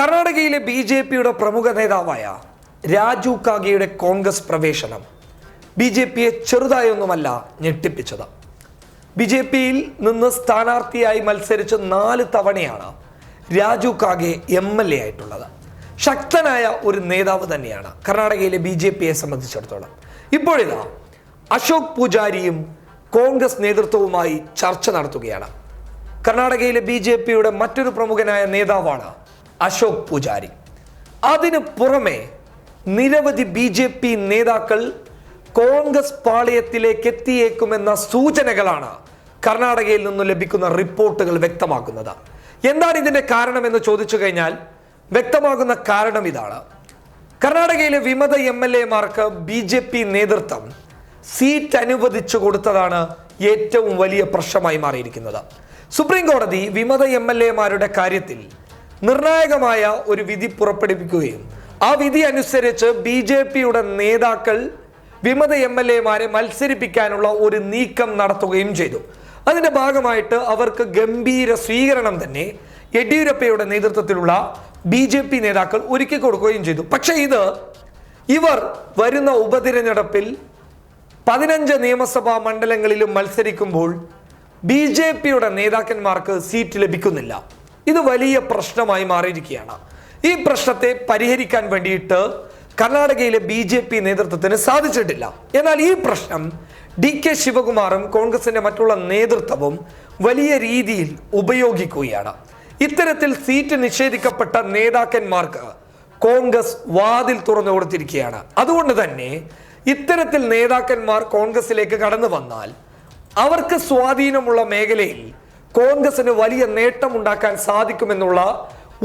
കർണാടകയിലെ B J പിയുടെ പ്രമുഖ നേതാവായ രാജു കാഗയുടെ കോൺഗ്രസ് പ്രവേശനം ബി ജെ പിയെ ചെറുതായൊന്നുമല്ല ഞെട്ടിപ്പിച്ചത്. ബി ജെ പിയിൽ നിന്ന് സ്ഥാനാർത്ഥിയായി മത്സരിച്ച നാല് തവണയാണ് Raju Kage M L A ആയിട്ടുള്ളത്. ശക്തനായ ഒരു നേതാവ് തന്നെയാണ് കർണാടകയിലെ ബി ജെ പിയെ സംബന്ധിച്ചിടത്തോളം. ഇപ്പോഴിതാ അശോക് പൂജാരിയും കോൺഗ്രസ് നേതൃത്വവുമായി ചർച്ച നടത്തുകയാണ്. കർണാടകയിലെ ബി ജെ പിയുടെ മറ്റൊരു പ്രമുഖനായ നേതാവാണ് അശോക് പൂജാരി. അതിന് പുറമെ നിരവധി ബി ജെ പി നേതാക്കൾ കോൺഗ്രസ് പാളയത്തിലേക്ക് എത്തിയേക്കുമെന്ന സൂചനകളാണ് കർണാടകയിൽ നിന്നും ലഭിക്കുന്ന റിപ്പോർട്ടുകൾ വ്യക്തമാക്കുന്നത്. എന്താണ് ഇതിന്റെ കാരണമെന്ന് ചോദിച്ചു കഴിഞ്ഞാൽ വ്യക്തമാകുന്ന കാരണം ഇതാണ്. കർണാടകയിലെ വിമത എം എൽ എമാർക്ക് ബി ജെ പി നേതൃത്വം സീറ്റ് അനുവദിച്ചു കൊടുത്തതാണ് ഏറ്റവും വലിയ പ്രശ്നമായി മാറിയിരിക്കുന്നത്. സുപ്രീം കോടതി വിമത എം എൽ എമാരുടെ കാര്യത്തിൽ നിർണായകമായ ഒരു വിധി പുറപ്പെടുവിക്കുകയും ആ വിധി അനുസരിച്ച് ബി ജെ പിയുടെ നേതാക്കൾ വിമത എം എൽ എമാരെ മത്സരിപ്പിക്കാനുള്ള ഒരു നീക്കം നടത്തുകയും ചെയ്തു. അതിന്റെ ഭാഗമായിട്ട് അവർക്ക് ഗംഭീര സ്വീകരണം തന്നെ യെഡ്യൂരപ്പയുടെ നേതൃത്വത്തിലുള്ള ബി ജെ പി നേതാക്കൾ ഒരുക്കി കൊടുക്കുകയും ചെയ്തു. പക്ഷേ ഇത് ഇവർ വരുന്ന ഉപതിരഞ്ഞെടുപ്പിൽ പതിനഞ്ച് നിയമസഭാ മണ്ഡലങ്ങളിലും മത്സരിക്കുമ്പോൾ ബി ജെ പിയുടെ നേതാക്കന്മാർക്ക് സീറ്റ് ലഭിക്കുന്നില്ല. ഇത് വലിയ പ്രശ്നമായി മാറിയിരിക്കുകയാണ്. ഈ പ്രശ്നത്തെ പരിഹരിക്കാൻ വേണ്ടിയിട്ട് കർണാടകയിലെ ബി ജെ പി നേതൃത്വത്തിന് സാധിച്ചിട്ടില്ല. എന്നാൽ ഈ പ്രശ്നം ഡി കെ ശിവകുമാറും കോൺഗ്രസിന്റെ മറ്റുള്ള നേതൃത്വവും വലിയ രീതിയിൽ ഉപയോഗിക്കുകയാണ്. ഇത്തരത്തിൽ സീറ്റ് നിഷേധിക്കപ്പെട്ട നേതാക്കന്മാർക്ക് കോൺഗ്രസ് വാതിൽ തുറന്നു കൊടുത്തിരിക്കുകയാണ്. അതുകൊണ്ട് തന്നെ ഇത്തരത്തിൽ നേതാക്കന്മാർ കോൺഗ്രസിലേക്ക് കടന്നു വന്നാൽ അവർക്ക് സ്വാധീനമുള്ള മേഖലയിൽ കോൺഗ്രസിന് വലിയ നേട്ടമുണ്ടാക്കാൻ സാധിക്കുമെന്നുള്ള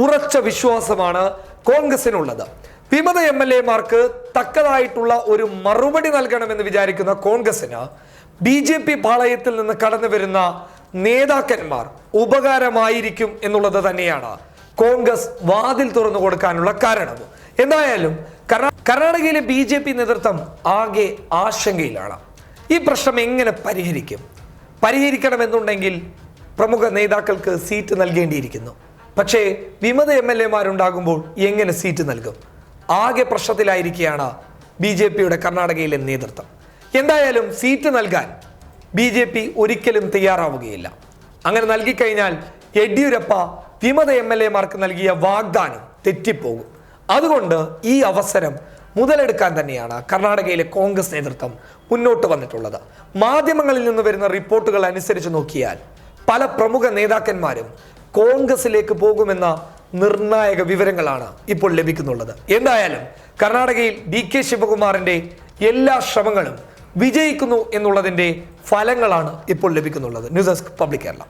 ഉറച്ച വിശ്വാസമാണ് കോൺഗ്രസിനുള്ളത്. വിമത എം എൽ എമാർക്ക് തക്കതായിട്ടുള്ള ഒരു മറുപടി നൽകണമെന്ന് വിചാരിക്കുന്ന കോൺഗ്രസിന് ബി ജെ പി പാളയത്തിൽ നിന്ന് കടന്നു വരുന്ന നേതാക്കന്മാർ ഉപകാരമായിരിക്കും എന്നുള്ളത് തന്നെയാണ് കോൺഗ്രസ് വാതിൽ തുറന്നു കൊടുക്കാനുള്ള കാരണം. എന്തായാലും കർണാടകയിലെ ബി ജെ പി നേതൃത്വം ആകെ ആശങ്കയിലാണ്. ഈ പ്രശ്നം എങ്ങനെ പരിഹരിക്കും? പരിഹരിക്കണമെന്നുണ്ടെങ്കിൽ പ്രമുഖ നേതാക്കൾക്ക് സീറ്റ് നൽകേണ്ടിയിരിക്കുന്നു. പക്ഷേ വിമത എം എൽ എമാരുണ്ടാകുമ്പോൾ എങ്ങനെ സീറ്റ് നൽകും? ആകെ പ്രശ്നത്തിലായിരിക്കുകയാണ് ബി ജെ പിയുടെ കർണാടകയിലെ നേതൃത്വം. എന്തായാലും സീറ്റ് നൽകാൻ ബി ജെ പി ഒരിക്കലും തയ്യാറാവുകയില്ല. അങ്ങനെ നൽകിക്കഴിഞ്ഞാൽ യെഡ്യൂരപ്പ വിമത എം എൽ എമാർക്ക് നൽകിയ വാഗ്ദാനം തെറ്റിപ്പോകും. അതുകൊണ്ട് ഈ അവസരം മുതലെടുക്കാൻ തന്നെയാണ് കർണാടകയിലെ കോൺഗ്രസ് നേതൃത്വം മുന്നോട്ട് വന്നിട്ടുള്ളത്. മാധ്യമങ്ങളിൽ നിന്ന് വരുന്ന റിപ്പോർട്ടുകൾ അനുസരിച്ച് നോക്കിയാൽ പല പ്രമുഖ നേതാക്കന്മാരും കോൺഗ്രസിലേക്ക് പോകുമെന്ന നിർണായക വിവരങ്ങളാണ് ഇപ്പോൾ ലഭിക്കുന്നുള്ളത്. എന്തായാലും കർണാടകയിൽ ഡി കെ ശിവകുമാറിന്റെ എല്ലാ ശ്രമങ്ങളും വിജയിക്കുന്നു എന്നുള്ളതിന്റെ ഫലങ്ങളാണ് ഇപ്പോൾ ലഭിക്കുന്നുള്ളത്. News desk public Kerala.